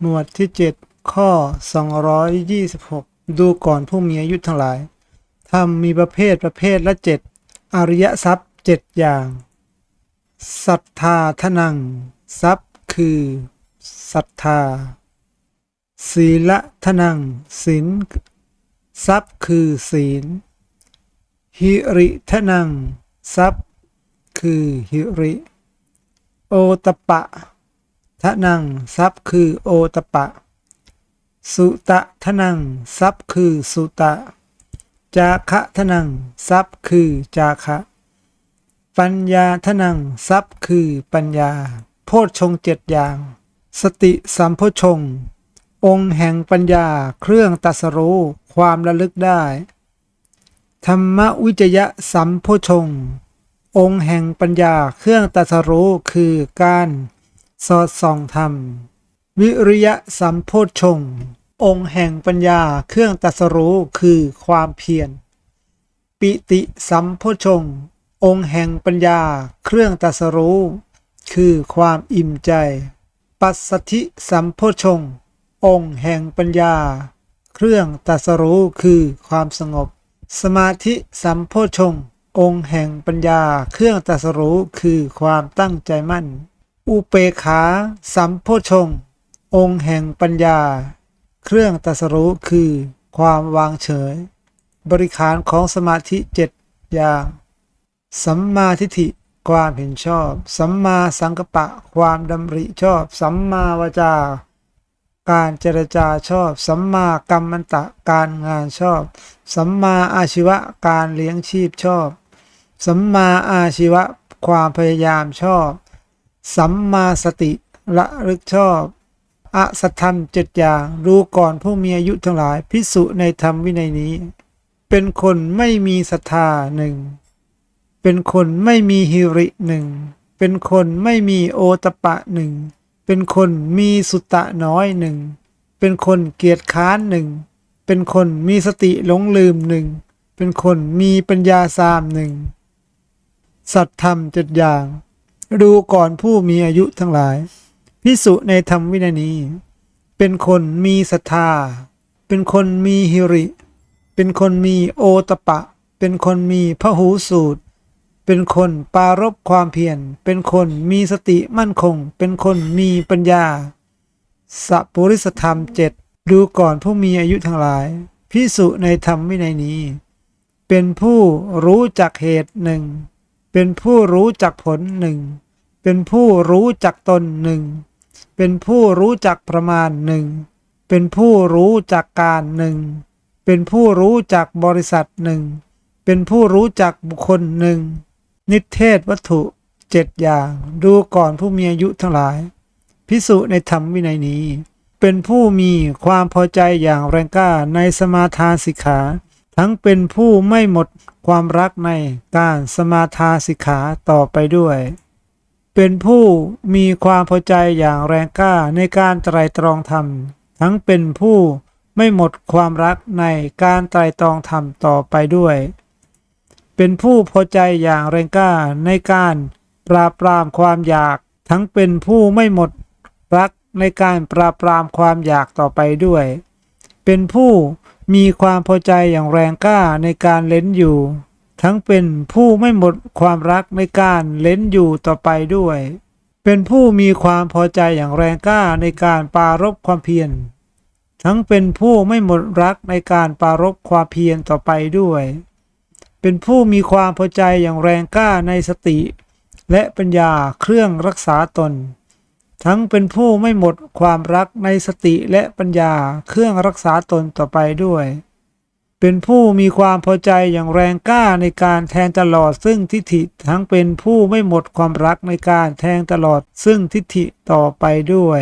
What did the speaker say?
หมวดที่ 7 ข้อ 226 ดูก่อนผู้มีอายุทั้งหลายธรรมมีประเภทประเภทละเจ็ดอริยทรัพย์เจ็ดอย่างศรัทธาทนัง ทรัพย์คือศรัทธา ศีลทนังศีลทรัพย์คือศีล หิริทนัง ทรัพย์ คือหิริ โอตปะ ทะนังทรัพย์คือโอตปะ สุตะทะนังทรัพย์คือสุตะ จาคะทะนังทรัพย์คือจาคะ ปัญญาทะนังทรัพย์คือปัญญา โพชฌงเจ็ดอย่าง สติสัมโพชฌงองค์แห่งปัญญาเครื่องตัสรู้ความระลึกได้ ธรรมวิจยะสัมโพชฌงองค์แห่งปัญญาเครื่องตัสรู้คือการ สอดส่องธรรม วิริยะสัมโพชฌงองค์แห่งปัญญาเครื่องตัสรู้คือความเพียร ปิติสัมโพชง องค์แห่งปัญญาเครื่องตัสรู้ คือความอิ่มใจ ปัสสธิสัมโพชง องค์แห่งปัญญา เครื่องตัสรู้คือความสงบ สมาธิสัมโพชง องค์แห่งปัญญาเครื่องตัสรู้คือความตั้งใจมั่น อุเปขาสัมโพชง องค์แห่งปัญญา เครื่องตัสรู้คือ ความวางเฉย บริขารของสมาธิเจ็ดอย่าง สัมมาทิฏฐิความเห็นชอบ สัมมาสังกัปปะ ความดำริชอบ สัมมาวาจาการเจรจาชอบ สัมมากัมมันตะการงานชอบ สัมมาอาชีวะการเลี้ยงชีพชอบ สัมมาอาชีวะความพยายามชอบ สัมมาสติละลึกชอบอสัทธรรมเจ็ดอย่างรู้ก่อนผู้มีอายุทั้งหลายพิสุในธรรมวินัยนี้ เป็นคนไม่มีศรัทธาหนึ่งเป็นคนไม่มีฮิริหนึ่งเป็นคนไม่มีโอตปะหนึ่งเป็นคนมีสุตตะน้อยหนึ่งเป็นคนเกียจค้านหนึ่งเป็นคนมีสติหลงลืมหนึ่งเป็นคนมีปัญญาสามหนึ่งสัตธรรมเจ็ดอย่าง ดูก่อนผู้มีอายุทั้งหลาย พิสุในธรรมวินัยนี้ เป็นคนมีศรัทธา เป็นคนมีฮิริ เป็นคนมีโอตปะ เป็นคนมีพหูสูตร เป็นคนปารบความเพียร เป็นคนมีสติมั่นคง เป็นคนมีปัญญาสัพปริสธรรมเจ็ดดูก่อนผู้มีอายุทั้งหลาย พิสุในธรรมวินัยนี้ เป็นผู้รู้จักเหตุหนึ่ง เป็นผู้รู้จักผลหนึ่ง เป็นผู้รู้จักตนหนึ่ง เป็นผู้รู้จักประมาณหนึ่ง เป็นผู้รู้จักการหนึ่ง เป็นผู้รู้จักบริษัทหนึ่ง เป็นผู้รู้จักบุคคลหนึ่ง นิเทศวัตถุเจ็ดอย่างดูก่อนผู้มีอายุทั้งหลาย พิสุในธรรมวินัยนี้ เป็นผู้มีความพอใจอย่างแรงกล้าในสมาทานสิกขา ทั้งเป็นผู้ไม่หมดความรักในการสมาทานสิกขาต่อไปด้วย เป็นผู้มีความพอใจอย่างแรงกล้าในการไตรตรองธรรม ทั้งเป็นผู้ไม่หมดความรักในการไตรตรองธรรมต่อไปด้วย เป็นผู้พอใจอย่างแรงกล้าในการปราบปรามความอยาก ทั้งเป็นผู้ไม่หมดรักในการปราบปรามความอยากต่อไปด้วย เป็นผู้ มีความพอใจอย่างแรงกล้าในการเล้นอยู่ ทั้งเป็นผู้ไม่หมดความรักในการเล้นอยู่ต่อไปด้วย เป็นผู้มีความพอใจอย่างแรงกล้าในการปรารบความเพียร ทั้งเป็นผู้ไม่หมดรักในการปรารบความเพียรต่อไปด้วย เป็นผู้มีความพอใจอย่างแรงกล้าในสติ และปัญญาเครื่องรักษาตน ทั้งเป็นผู้ไม่หมดความรักในสติและปัญญาเครื่องรักษาตนต่อไปด้วย เป็นผู้มีความพอใจอย่างแรงกล้าในการแทงตลอดซึ่งทิฏฐิทั้งเป็นผู้ไม่หมดความรักในการแทงตลอดซึ่งทิฏฐิต่อไปด้วย